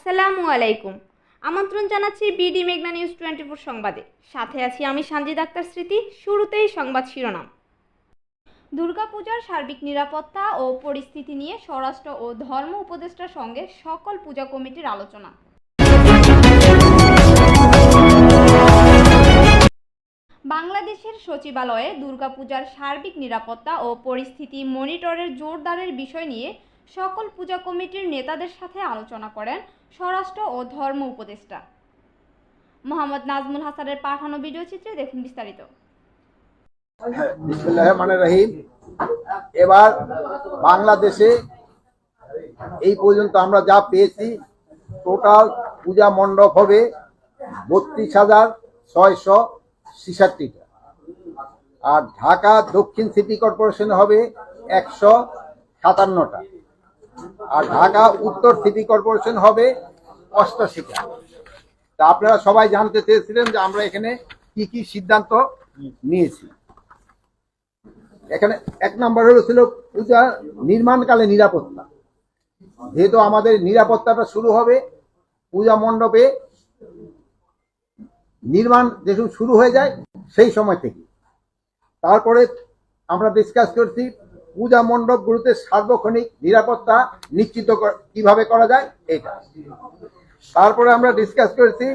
আসসালামু আলাইকুম। আমন্ত্রণ জানাচ্ছি বিডি মেঘনা নিউজ টোয়েন্টি ফোর সংবাদে। সাথে আছি আমি সানজিদ আক্তার স্মৃতি, শুরুতেই সংবাদ শিরোনাম। দুর্গাপূজার সার্বিক নিরাপত্তা ও পরিস্থিতি নিয়ে স্বরাষ্ট্র ও ধর্ম উপদেষ্টার সঙ্গে সকল পূজা কমিটির আলোচনা। বাংলাদেশের সচিবালয়ে দুর্গাপূজার সার্বিক নিরাপত্তা ও পরিস্থিতি মনিটরের জোরদারের বিষয় নিয়ে সকল পূজা কমিটির নেতাদের সাথে আলোচনা করেন স্বরাষ্ট্র ও ধর্ম উপদেষ্টা। মোহাম্মদ নাজমুল হাসানের পাঠানো ভিডিও চিত্রে দেখুন বিস্তারিত। রহমান রহিম। এবার বাংলাদেশে এই পর্যন্ত আমরা যা পেয়েছি, টোটাল পূজা মণ্ডপ হবে বত্রিশ হাজার ছয়শো আর ঢাকা দক্ষিণ সিটি কর্পোরেশন হবে একশো সাতান্নটা। আর ঢাকা উত্তর সিটি কর্পোরেশন হবে অষ্টাশিটা। তা আপনারা সবাই জানতে চেয়েছিলেন যে আমরা এখানে কি কি সিদ্ধান্ত নিয়েছি। এখানে এক নম্বর হলো ছিল পূজা নির্মাণকালে নিরাপত্তা। যেহেতু আমাদের নিরাপত্তাটা শুরু হবে পূজা মণ্ডপে, নির্মাণ যেসব শুরু হয়ে যায় সেই সময় থেকে। তারপরে আমরা ডিসকাস করছি পূজা মণ্ডপগুলোতে সার্বক্ষণিক নিরাপত্তা নিশ্চিত কীভাবে করা যায় এটা তারপরে আমরা ডিসকাস করেছি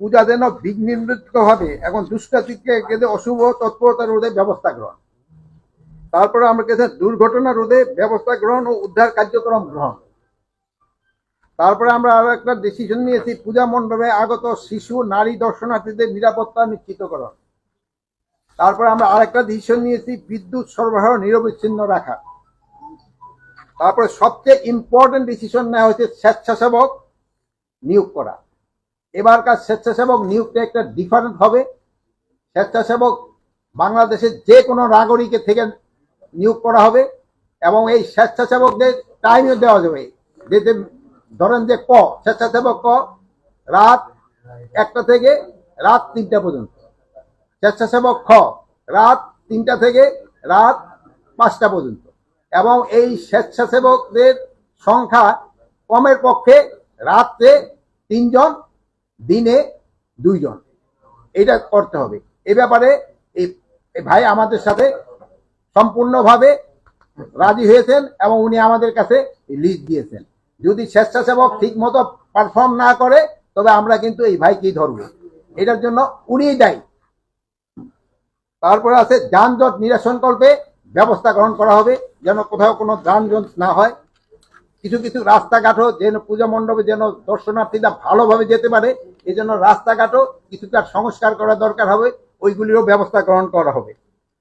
পূজা যেন বিঘ্নিত হবে এবং দুষ্কৃতিকে কেঁদে অশুভ তৎপরতা রোধে ব্যবস্থা গ্রহণ। তারপরে আমরা কেছে দুর্ঘটনা রোধে ব্যবস্থা গ্রহণ ও উদ্ধার কার্যক্রম গ্রহণ। তারপরে আমরা আরও একটা ডিসিশন নিয়েছি, পূজা মণ্ডপে আগত শিশু, নারী, দর্শনার্থীদের নিরাপত্তা নিশ্চিতকরণ তারপরে আমরা আরেকটা ডিসিশন নিয়েছি, বিদ্যুৎ সরবরাহ নিরবিচ্ছিন্ন রাখা। তারপরে সবচেয়ে ইম্পর্টেন্ট ডিসিশন নেওয়া হয়েছে স্বেচ্ছাসেবক নিয়োগ করা। এবারকার স্বেচ্ছাসেবক নিয়োগটা একটা ডিফারেন্ট হবে। স্বেচ্ছাসেবক বাংলাদেশের যে কোনো নাগরিকের থেকে নিয়োগ করা হবে এবং এই স্বেচ্ছাসেবকদের টাইমও দেওয়া যাবে। যে ধরেন যে ক, স্বেচ্ছাসেবক ক, রাত একটা থেকে রাত তিনটা পর্যন্ত। স্বেচ্ছাসেবক খ রাত তিনটা থেকে রাত পাঁচটা পর্যন্ত। এবং এই স্বেচ্ছাসেবকদের সংখ্যা কমের পক্ষে রাত্রে তিনজন, দিনে দুইজন। এটা করতে হবে। এ ব্যাপারে এই ভাই আমাদের সাথে সম্পূর্ণভাবে রাজি হয়েছেন এবং উনি আমাদের কাছে লিস্ট দিয়েছেন। যদি স্বেচ্ছাসেবক ঠিক মতো পারফর্ম না করে, তবে আমরা কিন্তু এই ভাইকেই ধরবো। এটার জন্য উনিই দায়ী। তারপরে আছে যানজট নিরসনকল্পে ব্যবস্থা গ্রহণ করা হবে, যেন কোথাও কোনো যানজট না হয়। কিছু কিছু রাস্তাঘাটও যেন পূজা মণ্ডপে যেন দর্শনার্থীরা ভালোভাবে যেতে পারে এই জন্য রাস্তাঘাটও কিছুটা সংস্কার করা দরকার হবে, ওইগুলিরও ব্যবস্থা গ্রহণ করা হবে।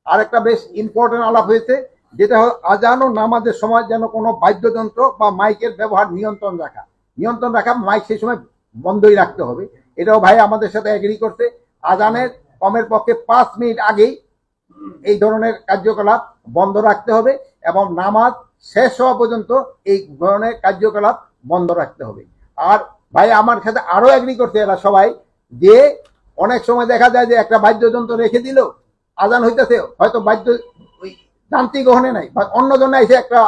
আরেকটা বেশ ইম্পর্টেন্ট আলাপ হয়েছে, যেটা আজান ও নামাজের সময় যেন কোনো বাদ্যযন্ত্র বা মাইকের ব্যবহার নিয়ন্ত্রণ রাখা। নিয়ন্ত্রণ রাখা মাইক সেই সময় বন্ধই রাখতে হবে। এটাও ভাই আমাদের সাথে অ্যাগ্রি করতে আজানের কমের পক্ষে পাঁচ মিনিট আগেই এই ধরনের কার্যকলাপ বন্ধ রাখতে হবে এবং নামাজ শেষ হওয়া পর্যন্ত এই ধরনের কার্যকলাপ বন্ধ রাখতে হবে। আর ভাই, আমার সাথে আরও এগ্রি করতে এরা সবাই যে অনেক সময় দেখা যায় যে একটা বাদ্যযন্ত্র রেখে দিল, আজান হইতেছে, হয়তো বাদ্য ওই যান্ত্রিক গ্রহণে নাই, বা অন্য জন্য এসে একটা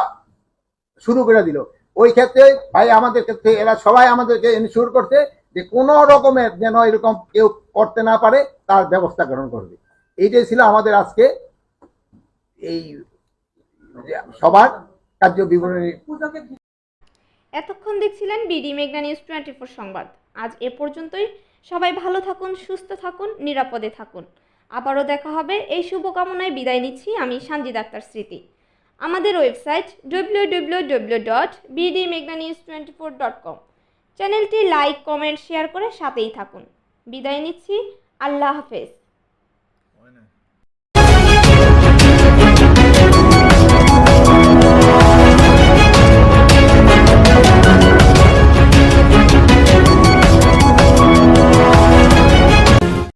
শুরু করে দিল। ওই ক্ষেত্রে ভাই, আমাদের ক্ষেত্রে এরা সবাই আমাদেরকে এনশিওর করছে যে কোনো রকমের যেন এরকম কেউ করতে না পারে, তার ব্যবস্থা গ্রহণ করবে। এইটাই ছিল আমাদের আজকে এই সবার কার্য বিবরণী। এতক্ষণ দেখছিলেন বিডি মেঘনা নিউজ টোয়েন্টি ফোর সংবাদ। আজ এ পর্যন্তই। সবাই ভালো থাকুন, সুস্থ থাকুন, নিরাপদে থাকুন। আবারও দেখা হবে এই শুভকামনায় বিদায় নিচ্ছি আমি সানজিদ আক্তার স্মৃতি। আমাদের website W W W dot BD মেঘনা news twenty four dot com চ্যানেলটি লাইক কমেন্ট শেয়ার করে সাথেই থাকুন। বিদায় নিচ্ছি। আল্লাহ হাফেজ।